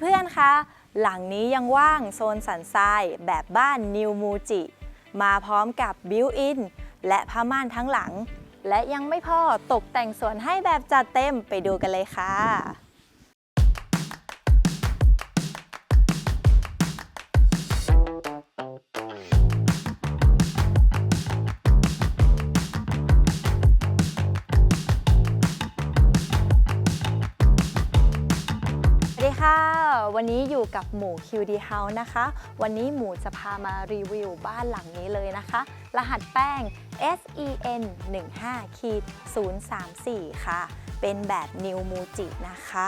เพื่อนๆ คะ หลังนี้ยังว่างโซนสันทรายแบบบ้านนิวมูจิ มาพร้อมกับบิวอินและผ้าม่านทั้งหลัง และยังไม่พอตกแต่งสวนให้แบบจัดเต็มไปดูกันเลยค่ะ อยู่กับหมู QD House นะคะ วันนี้หมูจะพามารีวิวบ้านหลังนี้เลยนะคะ รหัสแป้ง SEN 15ขีด034 ค่ะ เป็นแบบ New Muji นะคะ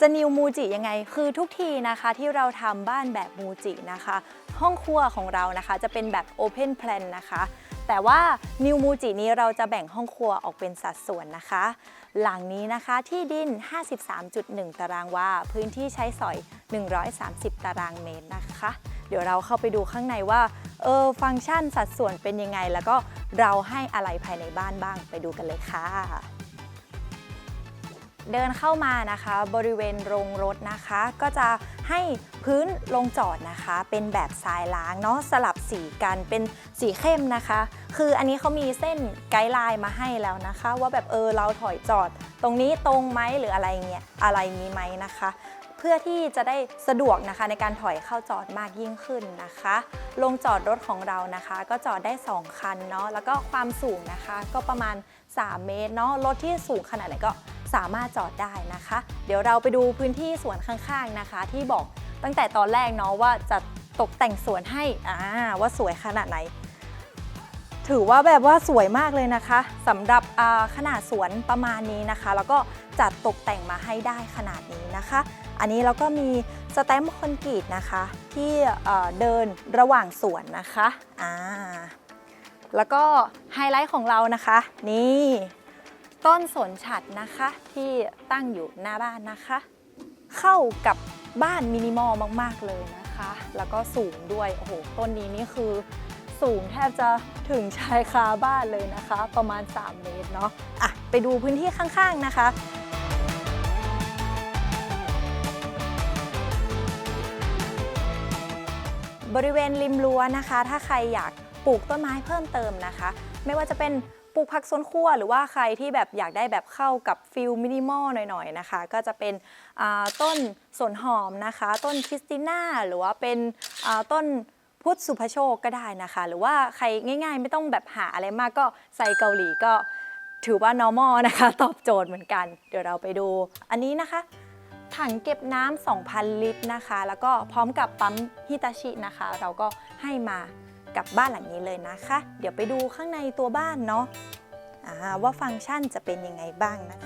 จะ New Muji ยังไง คือทุกทีนะคะที่เราทำบ้านแบบมูจินะคะ ห้องครัวของเรานะคะจะเป็นแบบ Open Plan นะคะ แต่ว่า New Muji นี้เราจะแบ่งห้องครัวออกเป็นสัดส่วนนะคะ หลังนี้นะคะที่ดิน 53.1 ตารางวา พื้นที่ใช้สอย 130 ตารางเมตรนะคะ เดี๋ยวเราเข้าไปดูข้างในว่า เออ ฟังก์ชันสัดส่วนเป็นยังไง แล้วก็เราให้อะไรภายในบ้านบ้าง ไปดูกันเลยค่ะ เดินเข้ามานะคะ บริเวณโรงรถนะคะ ก็จะให้พื้นลงจอดนะคะ เป็นแบบทรายล้างเนาะสลับสีกันเป็นสีเข้มนะคะ คืออันนี้เขามีเส้นไกด์ไลน์มาให้แล้วนะคะ ว่าแบบเออเราถอยจอด ตรงนี้ตรงไหมหรืออะไรเงี้ยอะไรนี้ไหมนะคะ เพื่อที่จะได้สะดวกนะคะในการถอยเข้าจอดมากยิ่งขึ้นนะคะ ลงจอดรถของเรานะคะ ก็จอดได้ 2 คันเนาะแล้วก็ความสูงนะคะ ก็ประมาณ 3 เมตรเนาะรถที่สูงขนาดไหนก็ สามารถจอดได้นะคะ เดี๋ยวเราไปดูพื้นที่สวนข้างๆนะคะ ที่บอกตั้งแต่ตอนแรกเนาะว่าจะตกแต่งสวนให้อ่าว่าสวยขนาดไหน ถือว่าแบบว่าสวยมากเลยนะคะสำหรับขนาดสวนประมาณนี้นะคะ แล้วก็จัดตกแต่งมาให้ได้ขนาดนี้นะคะ อันนี้เราก็มีสแตมป์คอนกรีตนะคะ ที่เอ่อเดินระหว่างสวนนะคะอ่าแล้วก็ไฮไลท์ของเรานะคะ นี่ ต้นสนฉัดนะคะที่ตั้งอยู่หน้าบ้านนะคะ เข้ากับบ้านมินิมอลมากๆเลยนะคะ แล้วก็สูงด้วยโอ้โหต้นนี้นี่คือสูงแทบจะถึงชายคาบ้านเลยนะคะ ประมาณ 3 เมตรเนาะอะไปดูพื้นที่ข้างๆนะคะบริเวณริมรั้วนะคะ ถ้าใครอยากปลูกต้นไม้เพิ่มเติมนะคะ ไม่ว่าจะเป็น ปลูกผักสวนครัวหรือว่าใครที่แบบอยากได้แบบเข้ากับฟิลมินิมอลหน่อยๆนะคะ ก็จะเป็นต้นสนหอมนะคะ ต้นคริสติน่าหรือว่าเป็นต้นพุทธสุภโชคก็ได้นะคะ หรือว่าใครง่ายๆ ไม่ต้องแบบหาอะไรมากก็ใส่เกาหลีก็ถือว่า normal นะคะ ตอบโจทย์เหมือนกัน เดี๋ยวเราไปดู อันนี้นะคะ ถังเก็บน้ำ2,000 ลิตรนะคะ แล้วก็พร้อมกับปั๊มฮิตาชินะคะ เราก็ให้มา กับบ้านหลังนี้เลยนะคะ เดี๋ยวไปดูข้างในตัวบ้านเนาะว่าฟังก์ชันจะเป็นยังไงบ้างนะ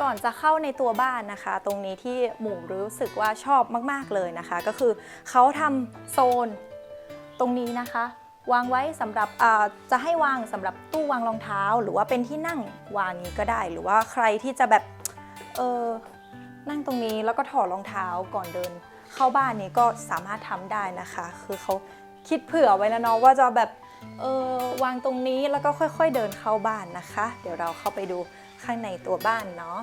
ก่อนจะเข้าในตัวบ้านนะคะ ตรงนี้ที่หมูรู้สึกว่าชอบมาก ๆ เลยนะคะ ก็คือเขาทำโซนตรงนี้นะคะ วางไว้สำหรับจะให้วางสำหรับตู้วางรองเท้า หรือว่าเป็นที่นั่งวางนี้ก็ได้ หรือว่าใครที่จะแบบเออนั่งตรงนี้แล้วก็ถอดรองเท้าก่อนเดิน เข้าบ้านนี้ก็สามารถทำได้นะคะ คือเขาคิดเผื่อไว้แล้วเนาะว่าจะแบบเออวางตรงนี้แล้วก็ค่อย ๆ เดินเข้าบ้านนะคะ เดี๋ยวเราเข้าไปดูข้างในตัวบ้านเนาะ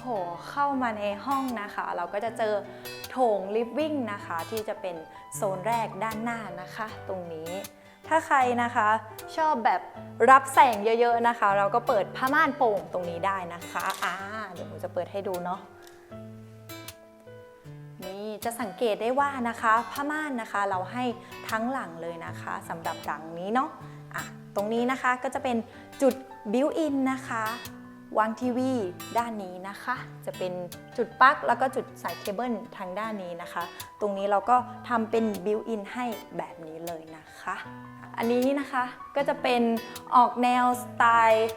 โอ้โหเข้ามาในห้องนะคะ เราก็จะเจอโถงลิฟวิ่งนะคะ ที่จะเป็นโซนแรกด้านหน้านะคะ ตรงนี้ ถ้าใครนะคะชอบแบบรับแสงเยอะๆนะคะ เราก็เปิดผ้าม่านโป่งตรงนี้ได้นะคะอ่าเดี๋ยวผมจะเปิดให้ดูเนาะนี่จะสังเกตได้ว่านะคะผ้าม่านนะคะ เราให้ทั้งหลังเลยนะคะสำหรับหลังนี้เนาะอะตรงนี้นะคะก็จะเป็นจุดบิวอินนะคะ วางทีวีด้านนี้นะคะ จะเป็นจุดปลั๊กแล้วก็จุดสายเคเบิลทางด้านนี้นะคะ ตรงนี้เราก็ทำเป็นบิวอินให้แบบนี้เลยนะคะ อันนี้นะคะก็จะเป็นออกแนวสไตล์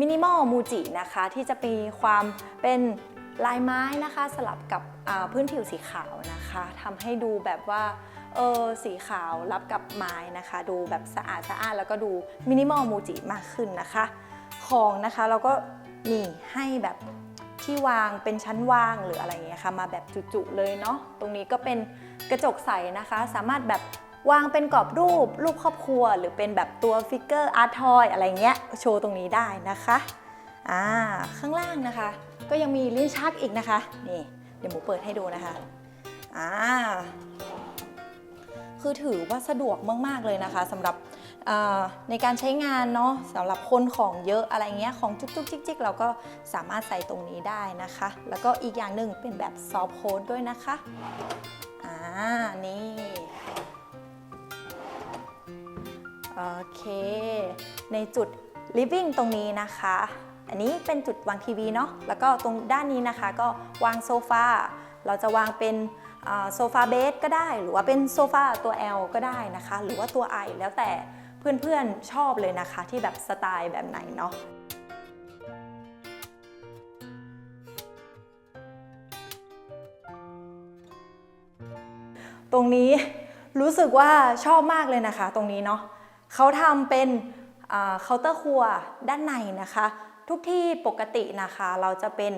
มินิมอลมูจินะคะ ที่จะมีความเป็นลายไม้นะคะสลับกับพื้นผิวสีขาวนะคะทำให้ดูแบบว่าเออสีขาวรับกับไม้นะคะ ดูแบบสะอาดสะอาดแล้วก็ดูมินิมอลมูจิมากขึ้นนะคะ ของนะคะเราก็ นี่ให้แบบที่วางเป็นชั้นวางหรืออะไรเงี้ยค่ะ มาแบบจุๆเลยเนาะตรงนี้ก็เป็นกระจกใสนะคะ สามารถแบบวางเป็นกรอบรูป รูปครอบครัว หรือเป็นแบบตัวฟิกเกอร์อาร์ทอยอะไรเงี้ยโชว์ตรงนี้ได้นะคะอ่าข้างล่างนะคะ ก็ยังมีลิ้นชักอีกนะคะนี่เดี๋ยวหมูเปิดให้ดูนะคะอ่าคือถือว่าสะดวกมาก ๆ เลยนะคะสำหรับ ในการใช้งานเนาะสำหรับคนของเยอะอะไรเงี้ยของจุกๆจิกๆเราก็สามารถใส่ตรงนี้ได้นะคะ แล้วก็อีกอย่างหนึ่งเป็นแบบซอฟโค้ดด้วยนะคะอ่านี่โอเค ในจุด living ตรงนี้นะคะ อันนี้เป็นจุดวางทีวีเนาะแล้วก็ตรงด้านนี้นะคะก็วางโซฟาเราจะวางเป็นโซฟาเบสก็ได้ หรือว่าเป็นโซฟาตัว L ก็ได้นะคะ หรือว่าตัว I แล้วแต่ เพื่อนๆชอบเลยนะคะ ที่แบบสไตล์แบบไหนเนาะตรงนี้รู้สึกว่าชอบมากเลยนะคะ ตรงนี้เนาะเขาทำเป็นเคาน์เตอร์ครัวด้านในนะคะ ทุกที่ปกตินะคะ เราจะเป็น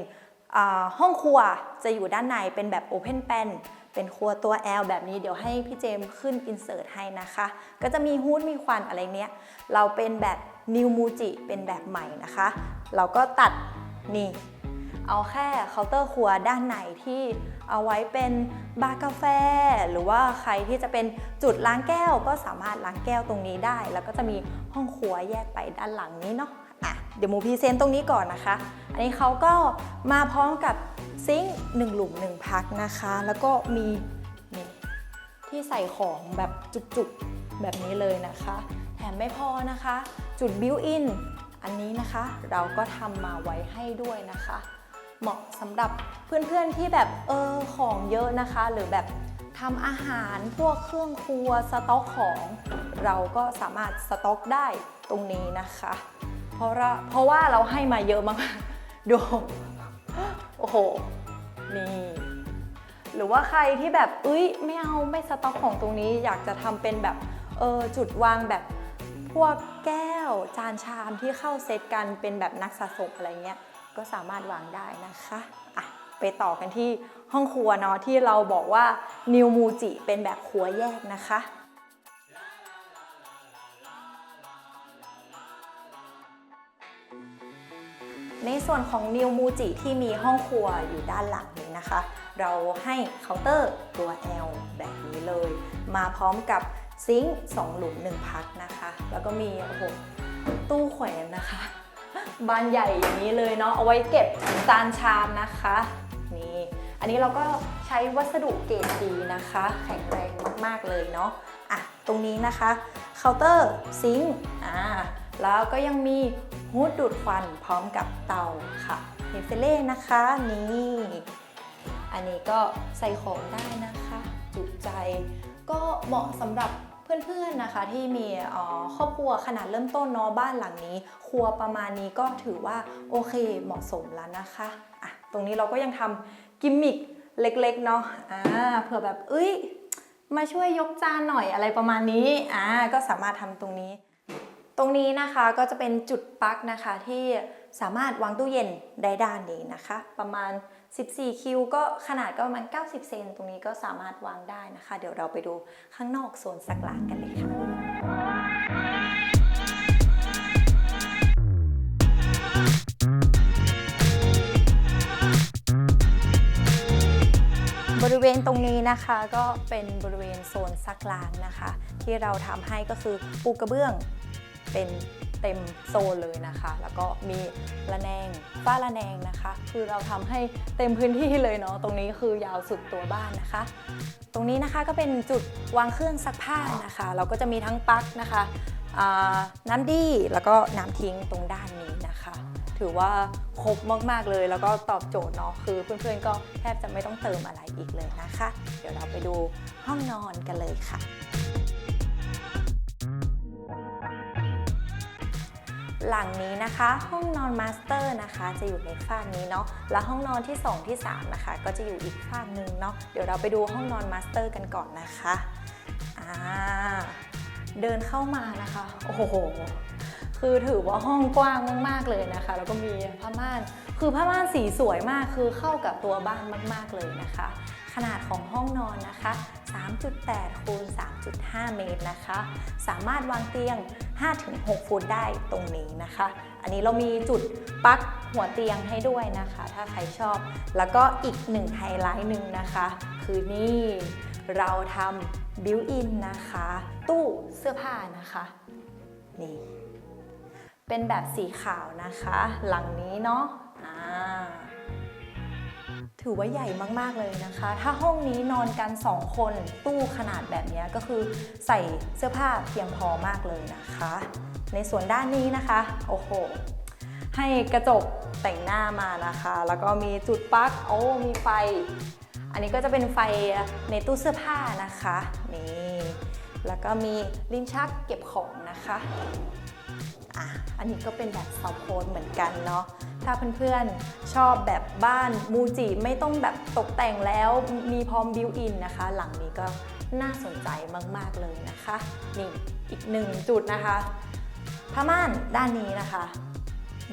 ห้องครัวจะอยู่ด้านในเป็นแบบ Open p a n เป็นครัวตัว L แบบนี้เดี๋ยวให้พี่เจมขึ้นอินเสิร์ตให้นะคะ ก็จะมีฮูดมีควันอะไรเนี้ย เราเป็นแบบ New Muji เป็นแบบใหม่นะคะ เราก็ตัดนี่ เอาแค่เคาน์เตอร์ครัวด้านในที่เอาไว้เป็นบาร์กาแฟ หรือว่าใครที่จะเป็นจุดล้างแก้วก็สามารถล้างแก้วตรงนี้ได้ แล้วก็จะมีห้องครัวแยกไปด้านหลังนี้เนาะอะเดี๋ยวมูพีเซนต์ตรงนี้ก่อนนะคะ อันนี้เขาก็มาพร้อมกับ ซิงค์หนึ่งหลุมหนึ่งพักนะคะ แล้วก็มีนี่ที่ใส่ของแบบจุกๆแบบนี้เลยนะคะ แถมไม่พอนะคะ จุดบิวอินอันนี้นะคะ เราก็ทำมาไว้ให้ด้วยนะคะ เหมาะสำหรับเพื่อนๆที่แบบเออของเยอะนะคะ หรือแบบทำอาหารพวกเครื่องครัวสต็อกของ เราก็สามารถสต็อกได้ตรงนี้นะคะ เพราะว่าเพราะว่าเราให้มาเยอะมากๆดู อ้โห นี่ หรือว่าใครที่แบบเอ้ยไม่เอาไม่สต็อกของตรงนี้ อยากจะทำเป็นแบบเออจุดวางแบบพวกแก้วจานชามที่เข้าเซตกันเป็นแบบนักสะสมอะไรเงี้ยก็สามารถวางได้นะคะอะไปต่อกันที่ห้องครัวเนาะที่เราบอกว่านิวมูจิเป็นแบบครัวแยกนะคะ ในส่วนของนิวมูจิที่มีห้องครัวอยู่ด้านหลังนี้นะคะ เราให้เคาน์เตอร์ตัว L แบบนี้เลย มาพร้อมกับซิงค์2หลุม1พักนะคะ แล้วก็มีโอ้โหตู้แขวนนะคะ บานใหญ่อย่างนี้เลยเนาะเอาไว้เก็บจานชามนะคะนี่อันนี้เราก็ใช้วัสดุเกรดดีนะคะ แข็งแรงมากๆเลยเนาะอะตรงนี้นะคะเคาน์เตอร์ซิงค์อ่าแล้วก็ยังมี ฮูดดูดควันพร้อมกับเตาค่ะเฮเฟเล่นะคะนี่อันนี้ก็ใส่ของได้นะคะ จุใจก็เหมาะสำหรับเพื่อนๆนะคะที่มีครอบครัวขนาดเริ่มต้นเนาะบ้านหลังนี้ ครัวประมาณนี้ก็ถือว่าโอเคเหมาะสมแล้วนะคะอะตรงนี้เราก็ยังทำกิมมิคเล็กๆเนาะอ่าเผื่อแบบเอ้ยมาช่วยยกจานหน่อยอะไรประมาณนี้อ่าก็สามารถทำตรงนี้ ตรงนี้นะคะก็จะเป็นจุดปลั๊กนะคะ ที่สามารถวางตู้เย็นได้ด้านนี้นะคะ ประมาณ 14 คิว ก็ขนาดก็ประมาณ 90 เซนตรงนี้ก็สามารถวางได้นะคะ เดี๋ยวเราไปดูข้างนอกโซนสักหลางกันเลยค่ะบริเวณตรงนี้นะคะก็เป็นบริเวณโซนซักล้างนะคะ ที่เราทำให้ก็คือปูกระเบื้อง เป็นเต็มโซนเลยนะคะ แล้วก็มีระแนงฝ้าระแนงนะคะ คือเราทำให้เต็มพื้นที่เลยเนาะตรงนี้คือยาวสุดตัวบ้านนะคะ ตรงนี้นะคะก็เป็นจุดวางเครื่องซักผ้านะคะ เราก็จะมีทั้งปลั๊กนะคะน้ำดีแล้วก็น้ำทิ้งตรงด้านนี้นะคะ ถือว่าครบมาก ๆ เลยแล้วก็ตอบโจทย์เนาะคือเพื่อนๆก็แทบจะไม่ต้องเติมอะไรอีกเลยนะคะ เดี๋ยวเราไปดูห้องนอนกันเลยค่ะ หลังนี้นะคะ ห้องนอนมาสเตอร์นะคะ จะอยู่ในฝั่งนี้เนาะแล้วห้องนอนที่ 2 ที่ 3 นะคะ ก็จะอยู่อีกฝั่งหนึ่งเนาะเดี๋ยวเราไปดูห้องนอนมาสเตอร์กันก่อนนะคะอ่าเดินเข้ามานะคะ โอ้โหคือถือว่าห้องกว้างมากๆเลยนะคะ แล้วก็มีผ้าม่านคือผ้าม่านสีสวยมากคือเข้ากับตัวบ้านมาก ๆเลยนะคะ ขนาดของห้องนอนนะคะ 3.8 คูณ 3.5 เมตรนะคะ สามารถวางเตียง 5-6 ฟุตได้ตรงนี้นะคะ อันนี้เรามีจุดปลั๊กหัวเตียงให้ด้วยนะคะ ถ้าใครชอบ แล้วก็อีกหนึ่งไฮไลท์หนึ่งนะคะ คือนี่เราทำบิวอินนะคะ ตู้เสื้อผ้านะคะ นี่เป็นแบบสีขาวนะคะ หลังนี้เนาะอ่า ถือว่าใหญ่มาก ๆ เลยนะคะ ถ้าห้องนี้นอนกัน 2 คนตู้ขนาดแบบนี้ก็คือใส่เสื้อผ้าเพียงพอมากเลยนะคะ ในส่วนด้านนี้นะคะ โอ้โห ให้กระจกแต่งหน้ามานะคะ แล้วก็มีจุดปลั๊กโอ้มีไฟ อันนี้ก็จะเป็นไฟในตู้เสื้อผ้านะคะ นี่ แล้วก็มีลิ้นชักเก็บของนะคะ อะอันนี้ก็เป็นแบบซอฟโพสเหมือนกันเนาะถ้าเพื่อนๆชอบแบบบ้านมูจิไม่ต้องแบบตกแต่งแล้วมีพร้อมบิวอินนะคะ หลังนี้ก็น่าสนใจมากๆเลยนะคะนี่อีกหนึ่งจุดนะคะผ้าม่านด้านนี้นะคะ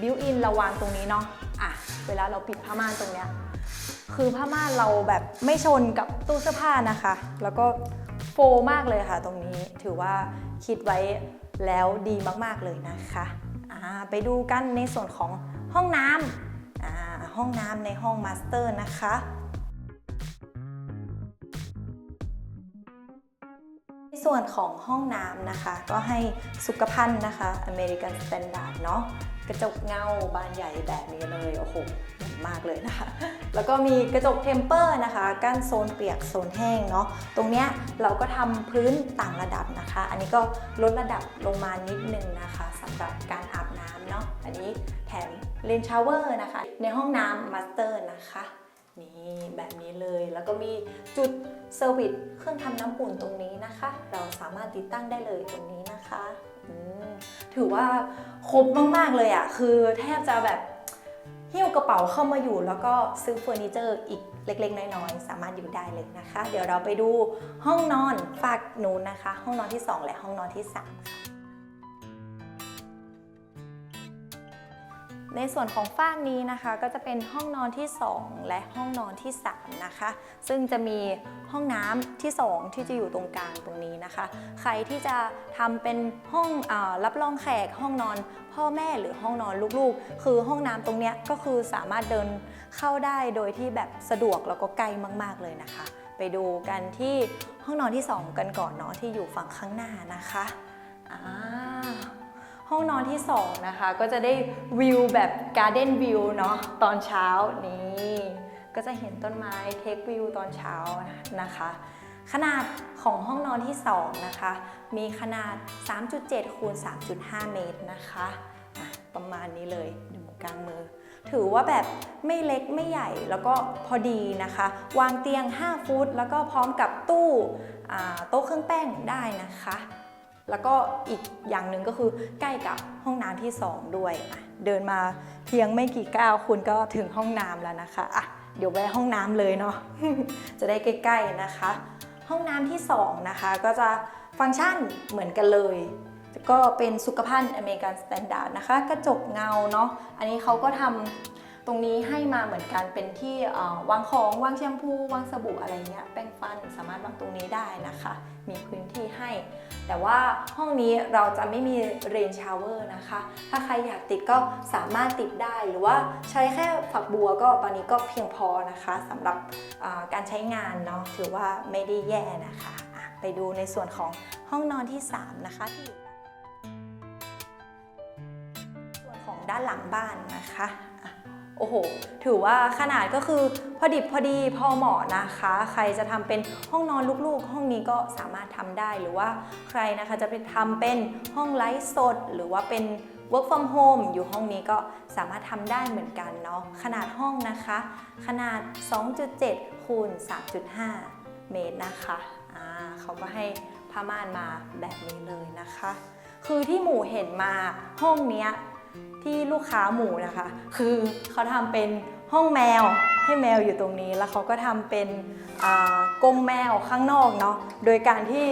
บิวอินเราวางตรงนี้เนาะอะเวลาเราปิดผ้าม่านตรงเนี้ยคือผ้าม่านเราแบบไม่ชนกับตู้เสื้อผ้านะคะ แล้วก็โฟมากเลยค่ะตรงนี้ถือว่าคิดไว้ แล้วดีมากๆเลยนะคะไปดูกันในส่วนของห้องน้ำห้องน้ำในห้องมาสเตอร์นะคะในส่วนของห้องน้ำนะคะ ก็ให้สุขภัณฑ์นะคะอเมริกันสแตนดาร์ดเนาะกระจกเงาบานใหญ่แบบนี้เลย โอ้โห มากเลยนะคะ แล้วก็มีกระจกเทมเปอร์นะคะ กั้นโซนเปียกโซนแห้งเนาะ ตรงเนี้ยเราก็ทำพื้นต่างระดับนะคะ อันนี้ก็ลดระดับลงมานิดนึงนะคะสำหรับการอาบน้ำเนาะ อันนี้แถมเลนชาวเวอร์นะคะ ในห้องน้ำมาสเตอร์นะคะนี่แบบนี้เลยแล้วก็มีจุดเซอร์วิสเครื่องทำน้ำอุ่นตรงนี้นะคะ เราสามารถติดตั้งได้เลยตรงนี้นะคะ ถือว่าครบมาก ๆ เลยอะ่ะ คือแทบจะแบบ หิ้วกระเป๋าเข้ามาอยู่ แล้วก็ซื้อเฟอร์นิเจอร์อีกเล็ก ๆ น้อยๆสามารถอยู่ได้เลยนะคะ เดี๋ยวเราไปดูห้องนอนฝากนู้นนะคะ ห้องนอนที่ 2 และห้องนอนที่ 3 ค่ะ ในส่วนของฟากนี้นะคะก็จะเป็นห้องนอนที่ 2 และห้องนอนที่ 3 นะคะ ซึ่งจะมีห้องน้ำที่ 2 ที่จะอยู่ตรงกลางตรงนี้นะคะ ใครที่จะทำเป็นห้องอรับรองแขกห้องนอนพ่อแม่หรือห้องนอนลูกๆ คือห้องน้ำตรงเนี้ยก็คือสามารถเดินเข้าได้โดยที่แบบสะดวกแล้วก็ใกล้มาก ๆเลยนะคะ ไปดูกันที่ห้องนอนที่ 2 กันก่อนเนาะที่อยู่ฝั่งข้างหน้านะคะอ่า ห้องนอนที่ 2 นะคะ ก็จะได้วิวแบบการ์เด้นวิวเนาะตอนเช้านี่ก็จะเห็นต้นไม้เทควิวตอนเช้านะคะ ขนาดของห้องนอนที่ 2 นะคะ มีขนาด 3.7 คูณ 3.5 เมตรนะคะประมาณนี้เลยดูกลางมือ ถือว่าแบบไม่เล็กไม่ใหญ่แล้วก็พอดีนะคะ วางเตียง 5 ฟุต แล้วก็พร้อมกับตู้โต๊ะเครื่องแป้งได้นะคะ แล้วก็อีกอย่างหนึ่งก็คือใกล้กับห้องน้ำที่ 2 ด้วย เดินมาเพียงไม่กี่ก้าวคุณก็ถึงห้องน้ำแล้วนะคะอะเดี๋ยวแวะห้องน้ำเลยเนาะจะได้ใกล้ๆนะคะ ห้องน้ำที่ 2 นะคะ ก็จะฟังก์ชันเหมือนกันเลยก็เป็นสุขภัณฑ์อเมริกันสแตนดาร์ดนะคะ กระจกเงาเนาะอันนี้เขาก็ทำ ตรงนี้ให้มาเหมือนกันเป็นที่วางของวางแชมพูวางสบู่อะไรเงี้ยแป้งฟันสามารถวางตรงนี้ได้นะคะ มีพื้นที่ให้ แต่ว่าห้องนี้เราจะไม่มีเรนชาวเวอร์นะคะ ถ้าใครอยากติดก็สามารถติดได้หรือว่าใช้แค่ฝักบัวก็ตอนนี้ก็เพียงพอนะคะสำหรับการใช้งานเนาะถือว่าไม่ได้แย่นะคะะไปดูในส่วนของห้องนอนที่ 3 นะคะที่อยู่ส่วนของด้านหลังบ้านนะคะ โอ้โห ถือว่าขนาดก็คือพอดิบพอดีพอเหมาะนะคะ ใครจะทำเป็นห้องนอนลูกๆ ห้องนี้ก็สามารถทำได้หรือว่าใครนะคะจะไปทำเป็นห้องไลฟ์สด หรือว่าเป็น work from home อยู่ห้องนี้ก็สามารถทำได้เหมือนกันเนาะขนาดห้องนะคะ ขนาด 2.7คูณ3.5 เมตรนะคะอ่าเขาก็ให้ผ้าม่านมาแบบนี้เลยนะคะ คือที่หมูเห็นมาห้องเนี้ย ที่ลูกค้าหมูนะคะ คือเขาทำเป็นห้องแมวให้แมวอยู่ตรงนี้ แล้วเขาก็ทำเป็นอ่ากรงแมวข้างนอกเนาะโดยการที่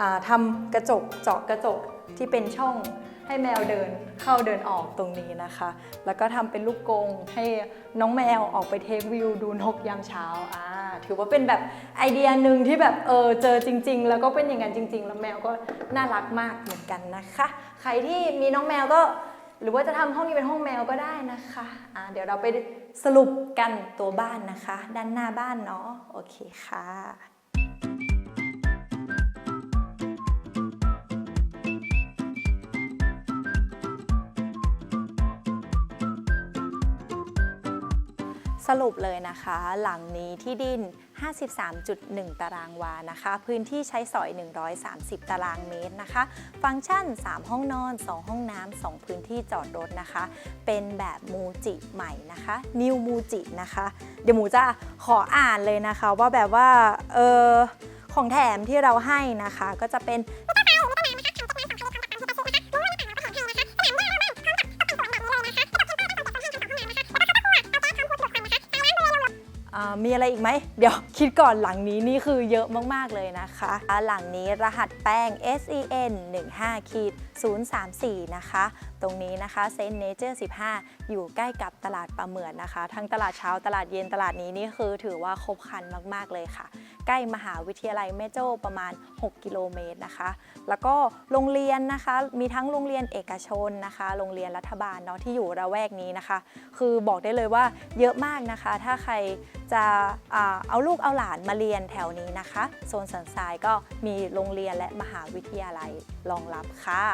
อ่าทำกระจกเจาะกระจกที่เป็นช่องให้แมวเดินเข้าเดินออกตรงนี้นะคะ แล้วก็ทำเป็นลูกกรงให้น้องแมวออกไปเทควิวดูนกยามเช้าอ่าถือว่าเป็นแบบไอเดียหนึ่งที่แบบเออเจอจริง ๆ แล้วก็เป็นอย่างนั้นจริง ๆ แล้วแมวก็น่ารักมากเหมือนกันนะคะ ใครที่มีน้องแมวก็ หรือว่าจะทำห้องนี้เป็นห้องแมวก็ได้นะคะะเดี๋ยวเราไปสรุปกันตัวบ้านนะคะ ด้านหน้าบ้านเนาะโอเคค่ะ สรุปเลยนะคะ หลังนี้ที่ดิน 53.1 ตารางวานะคะ พื้นที่ใช้สอย 130 ตารางเมตรนะคะ ฟังก์ชัน 3 ห้องนอน 2 ห้องน้ำ 2 พื้นที่จอดรถนะคะ เป็นแบบมูจิใหม่นะคะ นิวมูจินะคะ เดี๋ยวหมูจะขออ่านเลยนะคะว่าแบบว่า เออของแถมที่เราให้นะคะก็จะเป็น มีอะไรอีกไหม เดี๋ยวคิดก่อนหลังนี้นี่คือเยอะมากๆเลยนะคะ หลังนี้รหัสแป้ง SEN 15ขีด034 นะคะ ตรงนี้นะคะเซนเนเจอร์15 อยู่ใกล้กับตลาดประเมือนนะคะ ทั้งตลาดเช้าตลาดเย็นตลาดนี้นี่คือถือว่าครบครันมาก ๆ เลยค่ะ ใกล้มหาวิทยาลัยแม่โจ้ประมาณ 6 กิโลเมตรนะคะ แล้วก็โรงเรียนนะคะ มีทั้งโรงเรียนเอกชนนะคะ โรงเรียนรัฐบาลเนาะที่อยู่ระแวกนี้นะคะ คือบอกได้เลยว่าเยอะมากนะคะ ถ้าใครจะเอาลูกเอาหลานมาเรียนแถวนี้นะคะ โซนสันทรายก็มีโรงเรียนและมหาวิทยาลัยรองรับค่ะ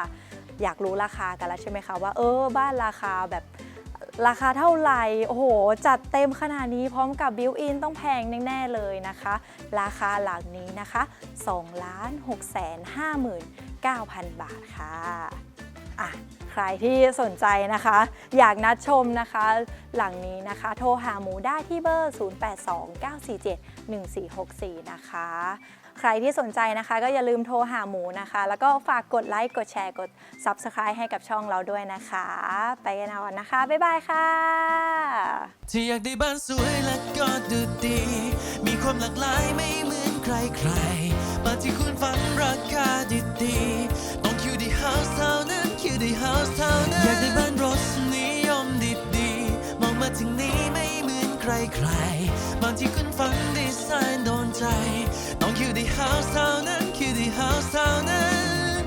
อยากรู้ราคากันแล้วใช่ไหมคะว่าเออบ้านราคาแบบราคาเท่าไหร่ โอ้โห จัดเต็มขนาดนี้พร้อมกับบิวอินต้องแพงแน่ๆเลยนะคะ ราคาหลังนี้นะคะ2ล้าน6แสน59,000 บาทค่ะอะใครที่สนใจนะคะ อยากนัดชมนะคะ หลังนี้นะคะ โทรหาหมูได้ที่เบอร์ 0829471464 นะคะ ใครที่สนใจนะคะ ก็อย่าลืมโทรหาหมูนะคะ แล้วก็ฝากกดไลค์ กดแชร์ กด Subscribe ให้กับช่องเราด้วยนะคะ ไปกันก่อนนะคะ บ๊ายบายค่ะ ที่อยากได้บ้านสวยและก็ดูดี มีความหลากหลายไม่เหมือนใครใครบ้านที่คุณฝันราคาดีๆต้องคิวดีเฮาส์เท่านั้นคิวดีเฮาส์เท่านั้น อยากได้บ้านรสนิยมดีๆมองมาทางนี้ไม่เหมือนใครใครบ้านที่คุณฝันดีไซน์โดนใจ ต้องคิวดีเฮาส์เท่านั้นคิวดีเฮาส์เท่านั้น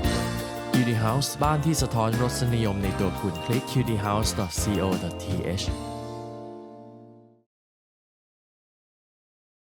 Beauty House บ้านที่สะท้อนรสนิยมในตัวคุณคลิก cutiehouse.co.th